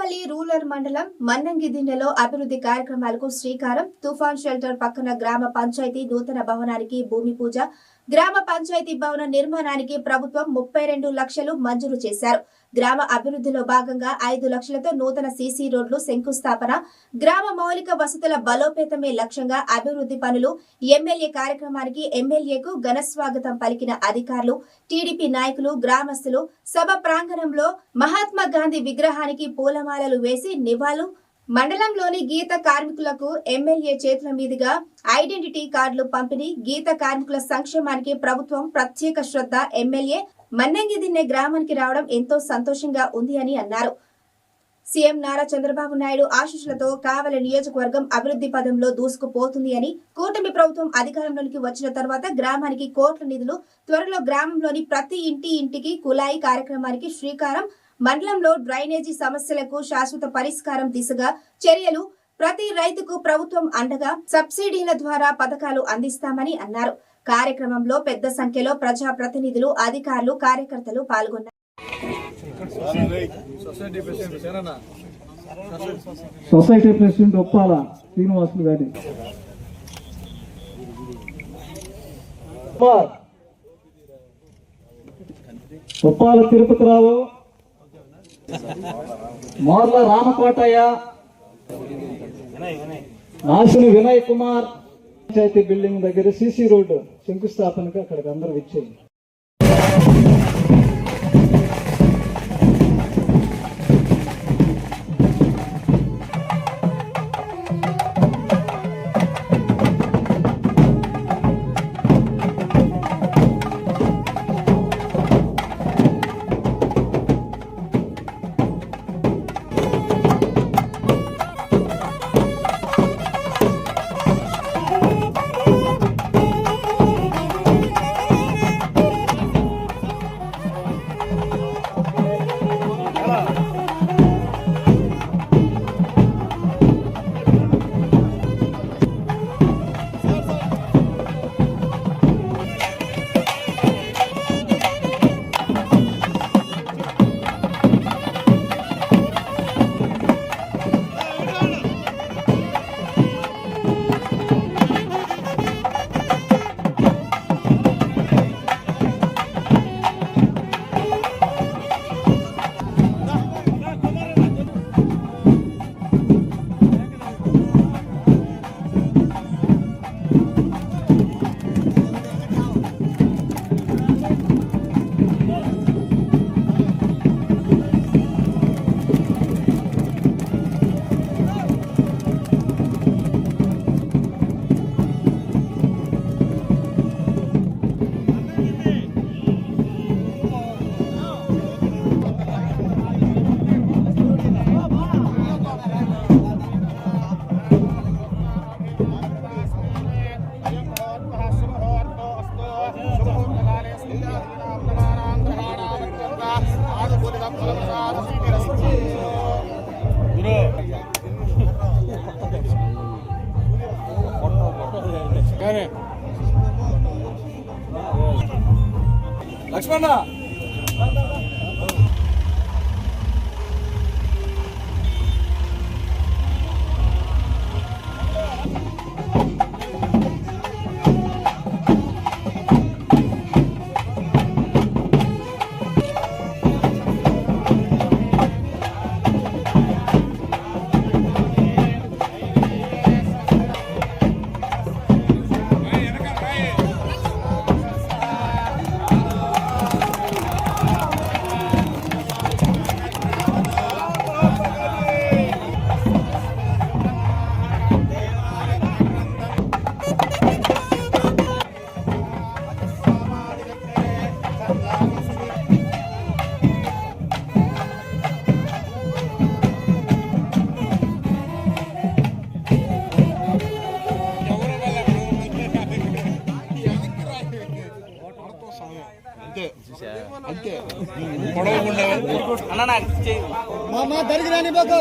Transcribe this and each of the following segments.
కావలి rural మండలం మన్నంగిదిన్నెలో అభివృద్ధి కార్యక్రమాలకు శ్రీకారం. తుఫాన్ షెల్టర్ పక్కన గ్రామ పంచాయతీ నూతన భవనానికి భూమి పూజ. గ్రామ పంచాయతీ భవన నిర్మాణానికి ప్రభుత్వం ముప్పై రెండు లక్షలు మంజూరు చేశారు. గ్రామ అభివృద్ధిలో భాగంగా ఐదు లక్షలతో నూతన సీసీ రోడ్లు శంకుస్థాపన గ్రామ మౌలిక వసతుల బలోపేతమే లక్ష్యంగా అభివృద్ధి పనులు ఎమ్మెల్యే కార్యక్రమానికి ఎమ్మెల్యేకు ఘన స్వాగతం పలికిన అధికారులు టీడీపీ నాయకులు గ్రామస్తులు సభ ప్రాంగణంలో మహాత్మా గాంధీ విగ్రహానికి పూలమాలలు వేసి నివాళులు మండలంలోని గీత కార్మికులకు ఎమ్మెల్యే చేతుల మీదుగా ఐడెంటిటీ కార్డులు పంపిణీ గీత కార్మికుల సంక్షేమానికి ప్రభుత్వం ప్రత్యేక శ్రద్ధ ఎమ్మెల్యే మన్నంగిదిన్నె గ్రామానికి రావడం ఎంతో సంతోషంగా ఉంది అని అన్నారు. సీఎం నారా చంద్రబాబు నాయుడు ఆశీస్సులతో కావలి నియోజకవర్గం అభివృద్ధి పదంలో దూసుకుపోతుంది అని కూటమి ప్రభుత్వం అధికారంలోకి వచ్చిన తర్వాత గ్రామానికి కోట్ల నిధులు త్వరలో గ్రామంలోని ప్రతి ఇంటి ఇంటికి కులాయి కార్యక్రమానికి శ్రీకారం మండలంలో డ్రైనేజీ సమస్యలకు శాశ్వత పరిష్కారం దిశగా చర్యలు ప్రతి రైతుకు ప్రభుత్వం అండగా సబ్సిడీల ద్వారా పథకాలు అందిస్తామని అన్నారు. కార్యక్రమంలో పెద్ద సంఖ్యలో ప్రజా ప్రతినిధులు అధికారులు కార్యకర్తలు పాల్గొన్నారు. సొసైటీ ప్రెసిడెంట్ ఒప్పాల శ్రీనివాసులు గారి మోర్ల రామకోటయ్య నాసుని వినయ్ కుమార్ పంచాయతీ బిల్డింగ్ దగ్గర సిసి రోడ్డు శంకుస్థాపనకు అక్కడికి అందరూ విచ్చేయండి.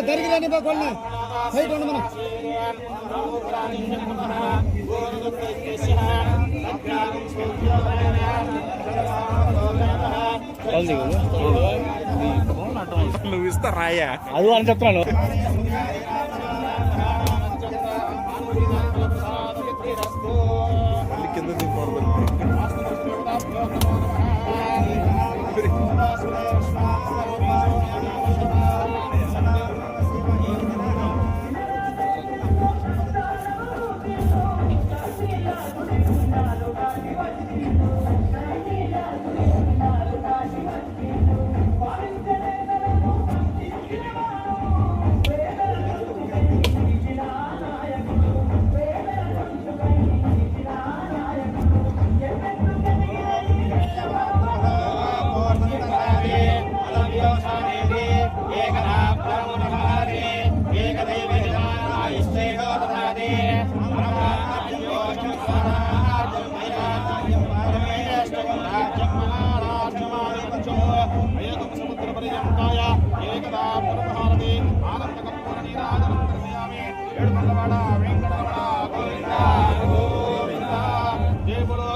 దరికి రాని బాకో సైట్ ఉండు మనం. నువ్వు ఇస్తా రాయా? అది అని చెప్తున్నాను.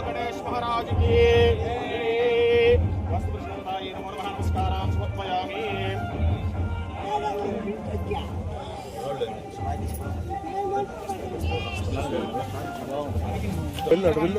గణేష్ మహారాజ్ కి వస్త్రశీలతాయ నమో నమః నమస్కారం సమర్పయామి వెళ్ళాడు వెళ్ళు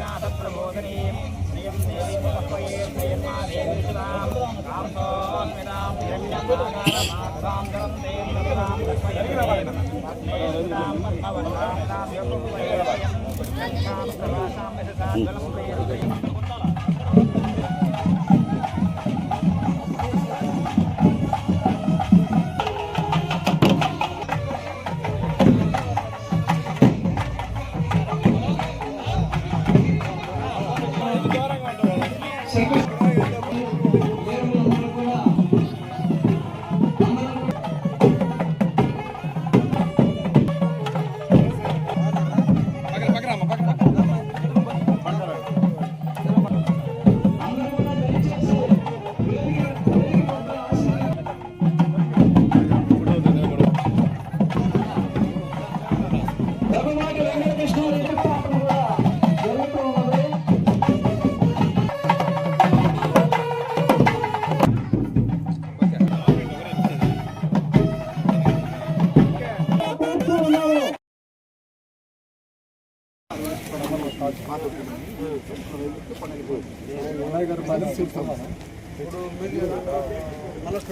এখানে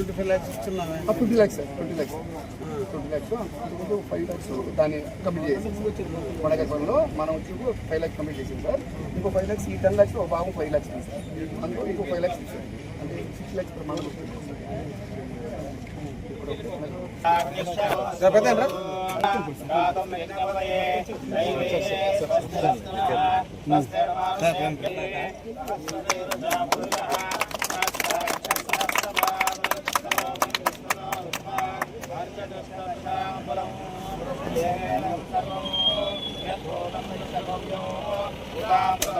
twenty five lakhs ఇస్తున్నామే twenty lakhs twenty lakhs twenty lakhs five lakhs దాన్ని కంప్లీట్ చేసి వడగప్పలో మనం వచ్చి ఫైవ్ ల్యాక్స్ కంప్లీట్ చేసింది సార్ ఇంకో ఫైవ్ ల్యాక్స్ ఈ టెన్ ల్యాక్స్ ఒక భాగం ఫైవ్ ల్యాక్స్ సార్ అందులో ఇంకో ఫైవ్ ల్యాక్స్ ఇచ్చారు అంటే సిక్స్ ల్యాక్స్ per month ఉదాహరణ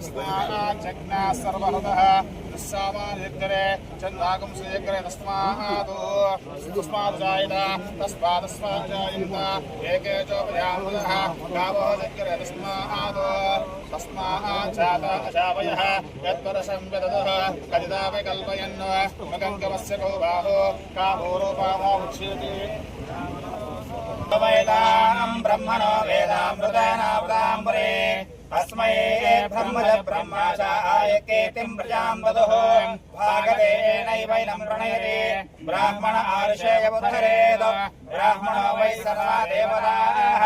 तस्माज्जग्नाः सर्वहृदः दुःसामान्यग्रे चन्द्रागं श्रीयग्रे तस्मात् तस्मादुजायत तस्मादस्मादुजायन्त एके चोपयामः गावो जग्रे तस्मात् तस्माज्जात अजावयः यत्परशं विददः कदिदा विकल्पयन्, मगङ्गमस्य को बाहो काभूरोपाहो उच्यते। वेदां ब्रह्मणो वेदामृतेनावृताम्बरे ఉచ్యతే వేదాం బ్రహ్మణో వేదామృతానామృతాంబరే తస్మై బ్రహ్మజ బ్రహ్మాచాయ కీర్తిం ప్రజాం వదుః భాగదేనైవైనం ప్రణయతే బ్రాహ్మణ ఆరుషేయ ఉద్ధరేద బ్రాహ్మణో వై సర్వా దేవతాః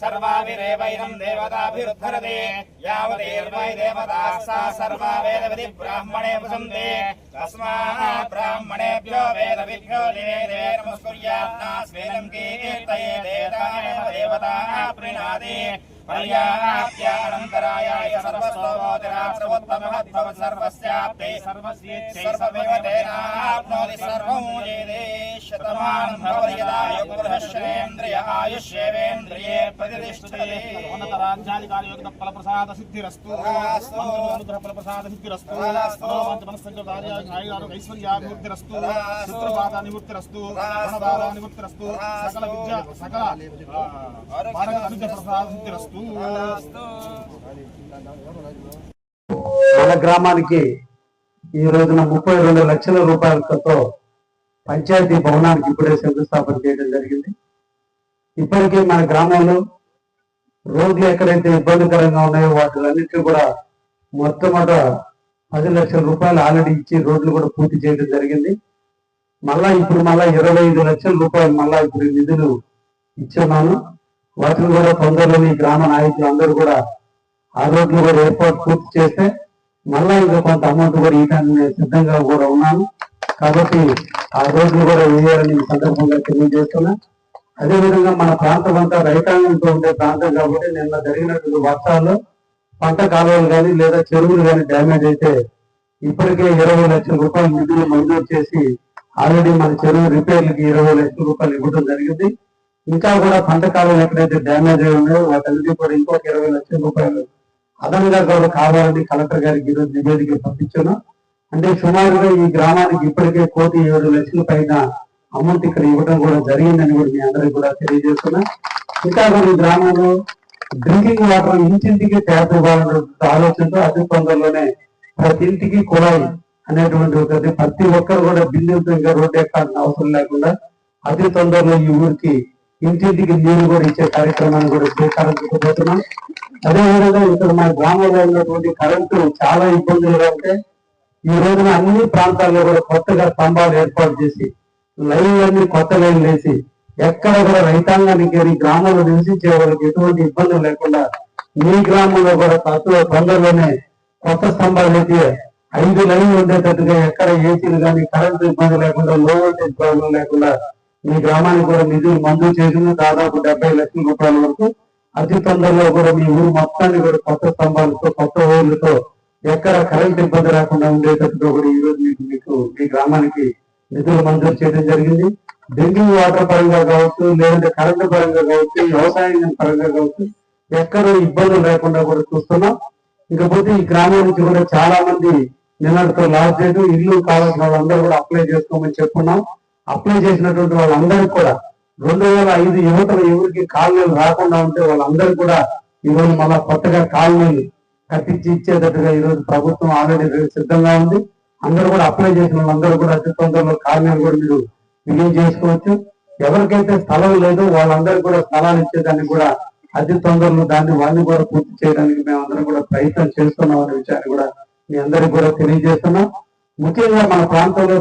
సర్వాభిరేవైనం దేవతాభిరుద్ధరతే యావదేర్వై దేవతాः సా సర్వా వేదవిధి బ్రాహ్మణే వసంతే తస్మాత్ బ్రాహ్మణేభ్యో వేదవిభ్యో దివే దివే నమస్కుర్యాత్నాస్వేనం కీర్తయే దేవతా ప్రణాదే పర్యాప్యానంతరాయాయ సర్వస్తోమోతిరాప్రవోత్తమహద్భవ సర్వస్యాప్తే సర్వస్యేచ్చై సర్వదేనాప్నోతి సర్వం జయదే శతమానం భవతి యదా యుగపురుషేంద్రియ ఆయుష్యేవేంద్రియే ప్రతిష్ఠతే ఉన్నత రాజ్యాధికారి యోగిత ఫలప్రసాద సిద్ధిరస్తు అనుగ్రహ ఫలప్రసాద సిద్ధిరస్తు మనోవంచ మనస్సంచ కార్యాలు ఐశ్వర్యాభివృద్ధిరస్తు శత్రుబాధ నివృత్తిరస్తు ధనబాధ నివృత్తిరస్తు సకల విద్య సకల అనుగ్రహ ప్రసాద సిద్ధిరస్తు మన గ్రామానికి ఈ రోజున ముప్పై రెండు లక్షల రూపాయలతో పంచాయతీ భవనానికి ఇప్పుడే శంకుస్థాపన చేయడం జరిగింది. ఇప్పటికే మన గ్రామంలో రోడ్లు ఎక్కడైతే ఇబ్బందికరంగా ఉన్నాయో వాటిలన్నింటినీ కూడా మొట్టమొదట పది లక్షల రూపాయలు ఆల్రెడీ ఇచ్చి రోడ్లు కూడా పూర్తి చేయడం జరిగింది. మళ్ళా ఇప్పుడు మళ్ళా ఇరవై ఐదు లక్షల రూపాయలు మళ్ళా ఇప్పుడు నిధులు ఇచ్చున్నాను వాటిని కూడా తొందరలోని గ్రామ నాయకులు అందరూ కూడా ఆ రోడ్లు కూడా ఏర్పాటు పూర్తి చేస్తే మళ్ళా ఇంకా కొంత అమౌంట్ కూడా ఇవ్వడానికి సిద్ధంగా కూడా ఉన్నాను. కాబట్టి ఆ రోడ్లు కూడా వేయాలని సందర్భంగా తెలియజేస్తున్నా. అదేవిధంగా మన ప్రాంతం అంతా రైతాంగంతో ఉండే ప్రాంతం కాబట్టి నిన్న జరిగినటువంటి వర్షాల్లో పంట కాలువలు కానీ లేదా చెరువులు కానీ డ్యామేజ్ అయితే ఇప్పటికే ఇరవై లక్షల రూపాయలు నిధులు మంజూరు చేసి ఆల్రెడీ మన చెరువు రిపేర్లకి ఇరవై లక్షల రూపాయలు ఇవ్వడం జరిగింది. ఇంకా కూడా పంట ఎక్కడైతే డ్యామేజ్ అయి ఉన్నాయో వాటన్నిటి కూడా ఇంకొక ఇరవై లక్షల రూపాయలు అదనంగా కూడా కావాలని కలెక్టర్ గారికి ఈరోజు నివేదిక పంపించాను. అంటే సుమారుగా ఈ గ్రామానికి ఇప్పటికే కోటి ఏడు లక్షల పైన అమౌంట్ ఇక్కడ ఇవ్వడం కూడా జరిగిందని కూడా మీ అందరికి కూడా తెలియజేస్తున్నా. ఇంకా కూడా ఈ గ్రామంలో డ్రింకింగ్ వాటర్ ఇంటింటికి ట్యాప్ ఇవ్వాలనే ఆలోచనతో అతి తొందరలోనే ప్రతి ఇంటికి కుళాయి అనేటువంటి ఒకటి ప్రతి ఒక్కరు కూడా బిల్లులతో ఇంకా రోడ్డు ఎక్కాల్సిన అవసరం లేకుండా అతి తొందరలో ఈ ఊరికి ఇంటింటికి నీరు కూడా ఇచ్చే కార్యక్రమాన్ని కూడా శ్రీకారం చుట్టబోతున్నాం అదేవిధంగా ఇక్కడ మన గ్రామంలో ఉన్నటువంటి కరెంటు చాలా ఇబ్బందులుగా ఉంటే ఈ రోజున అన్ని ప్రాంతాల్లో కూడా కొత్తగా స్తంభాలు ఏర్పాటు చేసి లైన్లన్నీ కొత్త లైన్లు వేసి ఎక్కడ కూడా రైతాంగానికి కానీ గ్రామంలో నివసించే వాళ్ళకి ఎటువంటి ఇబ్బందులు లేకుండా మీ గ్రామంలో కూడా తక్కువ తొందరలోనే కొత్త స్తంభాలు అయితే ఐదు లైన్లు ఉండేటట్టుగా ఎక్కడ ఏసీలు కానీ కరెంటు ఇబ్బంది లేకుండా లో వోల్టేజ్ ప్రాబ్లం లేకుండా మీ గ్రామానికి కూడా నిధులు మంజూరు చేసిన దాదాపు డెబ్బై లక్షల రూపాయల వరకు అతి తొందరలో కూడా మీ ఊరు మొత్తాన్ని కూడా కొత్త స్తంభాలతో కొత్త ఊర్లతో ఎక్కడ కరెంట్ ఇబ్బంది రాకుండా ఉండేటట్టుగా కూడా ఈ రోజు మీకు మీకు మీ గ్రామానికి నిధులు మంజూరు చేయడం జరిగింది. డ్రింకింగ్ వాటర్ పరంగా కావచ్చు లేదంటే కరెంటు పరంగా కావచ్చు వ్యవసాయం పరంగా కావచ్చు ఎక్కడ ఇబ్బందులు లేకుండా కూడా చూస్తున్నాం. ఇకపోతే ఈ గ్రామం నుంచి కూడా చాలా మంది నిన్నటితో లాస్ట్ డేట్ ఇల్లు కావాల్సిన వాళ్ళందరూ కూడా అప్లై చేసుకోమని చెప్పున్నాం. అప్లై చేసినటువంటి వాళ్ళందరికీ కూడా రెండు వేల ఐదు యువతలు ఎవరికి కాలనీలు రాకుండా ఉంటే వాళ్ళందరూ కూడా ఈ రోజు మళ్ళా కొత్తగా కాలనీలు కట్టించి ఇచ్చేటట్టుగా ఈ రోజు ప్రభుత్వం ఆల్రెడీ సిద్ధంగా ఉంది. అందరూ కూడా అప్లై చేసిన వాళ్ళందరూ కూడా అతి తొందరలో కాలనీలు కూడా మీరు బిగిన్ చేసుకోవచ్చు. ఎవరికైతే స్థలం లేదో వాళ్ళందరూ కూడా స్థలాలు ఇచ్చేదానికి కూడా అతి తొందరలో దాన్ని వాళ్ళని కూడా పూర్తి చేయడానికి మేము అందరం కూడా ప్రయత్నం చేస్తున్నాం అనే విషయాన్ని కూడా మీ అందరికి కూడా తెలియజేస్తున్నాం. ముఖ్యంగా మన ప్రాంతంలో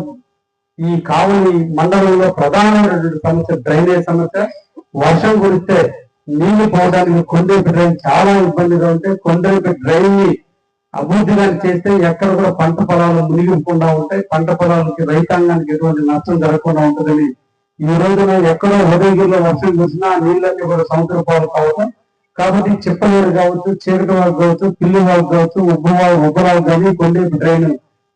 ఈ కావలి మండలంలో ప్రధానమైనటువంటి సమస్య డ్రైనేజ్ సమస్య. వర్షం కురిస్తే నీళ్ళు పోవడానికి కొండేపి డ్రైన్ చాలా ఇబ్బందిగా ఉంటే కొండేపి డ్రైన్ని అభివృద్ధి చేస్తే ఎక్కడ కూడా పంట పొలాలు మునిగిపోకుండా ఉంటాయి. పంట పొలాలకి రైతాంగానికి ఎటువంటి నష్టం జరగకుండా ఉంటుందని ఈ రోజున ఎక్కడో ఉదయగిరిలో వర్షం కురిసినా నీళ్ళకి నీళ్ళన్నీ కూడా సముద్ర పాలు కావటం కాబట్టి చిప్పలేరు కావచ్చు చీకటి వాగు కావచ్చు పిల్లి వాగు కావచ్చు ఉబ్బు వాళ్ళు ఉబ్బరాలు కానీ కొండే డ్రైన్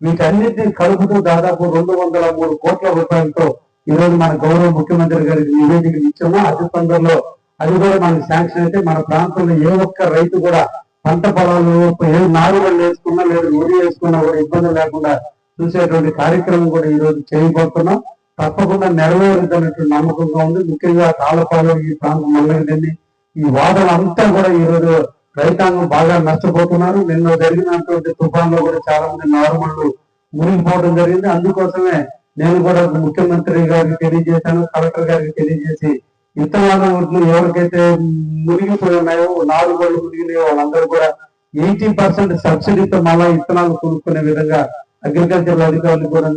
వీటన్నిటిని కలుపుతూ దాదాపు రెండు వందల మూడు కోట్ల రూపాయలతో ఈ రోజు మన గౌరవ ముఖ్యమంత్రి గారికి నివేదిక ఇచ్చాము అతి తొందరలో అది కూడా మనకి శాంక్షన్ అయితే మన ప్రాంతంలో ఏ ఒక్క రైతు కూడా పంట పొలాలు ఏ నారుమళ్ళు వేసుకున్నా లేదా వరి వేసుకున్నా కూడా ఇబ్బంది లేకుండా చూసేటువంటి కార్యక్రమం కూడా ఈ రోజు చేయబోతున్నాం. తప్పకుండా నెరవేరుతున్నటువంటి నమ్మకంగా ఉంది. ముఖ్యంగా తాళపాలు ఈ ప్రాంతం మల్లగిదండి ఈ వాదన అంతా కూడా ఈ రోజు రైతాంగం బాగా నష్టపోతున్నారు. నిన్న జరిగినటువంటి తుఫాన్లో కూడా చాలా మంది నారుమళ్ళు మునిగిపోవడం జరిగింది. అందుకోసమే నేను కూడా ముఖ్యమంత్రి గారికి తెలియజేశాను కలెక్టర్ గారికి తెలియజేసి విత్తనాల ఒడ్లు ఎవరికైతే మునిగిపోయి ఉన్నాయో నాలుగోళ్ళు మునిగినాయో వాళ్ళందరూ కూడా ఎయిటీ పర్సెంట్ సబ్సిడీతో మళ్ళా విత్తనాలు కొనుక్కునే విధంగా అగ్రికల్చర్ అధికారులు కూడా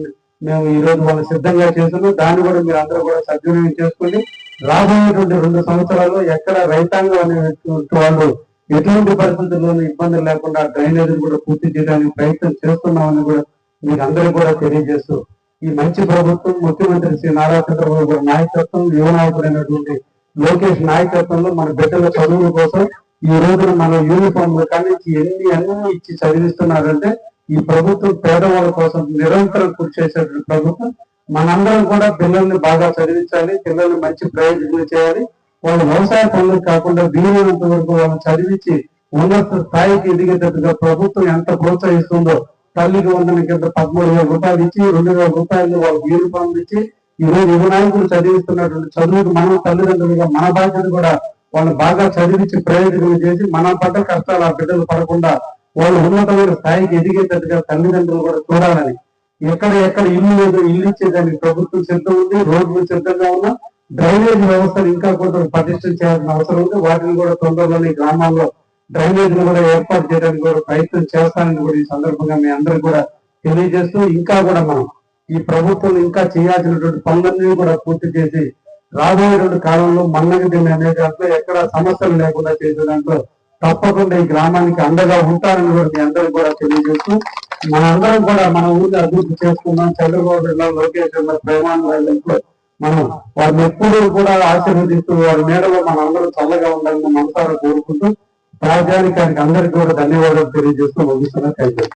మేము ఈ రోజు వాళ్ళు సిద్ధంగా చేస్తున్నాం. దాన్ని కూడా మీరు అందరూ కూడా సద్వినియోగం చేసుకుని రాబోయేటువంటి రెండు సంవత్సరాల్లో ఎక్కడ రైతాంగం అనేటువంటి వాళ్ళు ఎటువంటి పరిస్థితుల్లోనూ ఇబ్బందులు లేకుండా డ్రైనేజ్ కూడా పూర్తి చేయడానికి ప్రయత్నం చేస్తున్నామని కూడా మీరు అందరూ కూడా తెలియజేస్తూ ఈ మంచి ప్రభుత్వం ముఖ్యమంత్రి శ్రీ నారా చంద్రబాబు గారి నాయకత్వం యువనాయకుడైనటువంటి లోకేష్ నాయకత్వంలో మన బిడ్డల చదువుల కోసం ఈ రోజున మన యూనిఫామ్ కానీ ఎన్ని అన్ని ఇచ్చి చదివిస్తున్నారంటే ఈ ప్రభుత్వం పేదవాళ్ళ కోసం నిరంతరం కృషి చేసేటువంటి ప్రభుత్వం. మనందరం కూడా పిల్లల్ని బాగా చదివించాలి పిల్లల్ని మంచి ప్రయోజనం చేయాలి. వాళ్ళు వ్యవసాయ పనులు కాకుండా వీలైనంత వరకు వాళ్ళని చదివించి ఉన్నత స్థాయికి ఎదిగేటట్టుగా ప్రభుత్వం ఎంత ప్రోత్సహిస్తుందో తల్లికి వందన కింద పదమూడు వేల రూపాయలు ఇచ్చి రెండు వేల రూపాయలు వాళ్ళకి వీలు ఇచ్చి ఈరోజు రోజు యువ నాయకులు చదివిస్తున్నటువంటి చదువుకు మనం తల్లిదండ్రులుగా మన బాధ్యత కూడా వాళ్ళు బాగా చదివించి ప్రయోజనం చేసి మన పడ్డ కష్టాలు ఆ బిడ్డలు పడకుండా వాళ్ళు ఉన్నతమైన స్థాయికి ఎదిగేటట్టుగా తల్లిదండ్రులు కూడా చూడాలని. ఎక్కడ ఎక్కడ ఇల్లు లేదు ఇల్లు ఇచ్చేదానికి ప్రభుత్వం సిద్ధం ఉంది రోడ్లు సిద్ధంగా ఉన్నా డ్రైనేజ్ వ్యవస్థను ఇంకా కొంచెం పటిష్టం చేయాల్సిన అవసరం ఉంది వాటిని కూడా తొందరలోని గ్రామాల్లో డ్రైనేజ్ను కూడా ఏర్పాటు చేయడానికి కూడా ప్రయత్నం చేస్తానని కూడా ఈ సందర్భంగా మీ అందరికి కూడా తెలియజేస్తూ ఇంకా కూడా మనం ఈ ప్రభుత్వం ఇంకా చేయాల్సినటువంటి పనులన్నీ కూడా పూర్తి చేసి రాబోయేటువంటి కాలంలో మన్నగిది అనే దాంట్లో ఎక్కడ సమస్యలు లేకుండా చేసే దాంట్లో తప్పకుండా ఈ గ్రామానికి అండగా ఉంటారని కూడా మీ అందరికి కూడా తెలియజేస్తూ మన అందరం కూడా మన ఊరిని అభివృద్ధి చేసుకున్నాం చంద్రబాబు జిల్లా లోకేష్ గారు ప్రేమానందంలో మనం వారిని ఎప్పుడూ కూడా ఆశీర్వదిస్తూ వారి మేడలో మన అందరూ చల్లగా ఉండాలని మనసారా కోరుకుంటూ రాజ్యానికి అందరికీ కూడా ధన్యవాదాలు తెలియజేస్తూ ముగిస్తున్నా. థ్యాంక్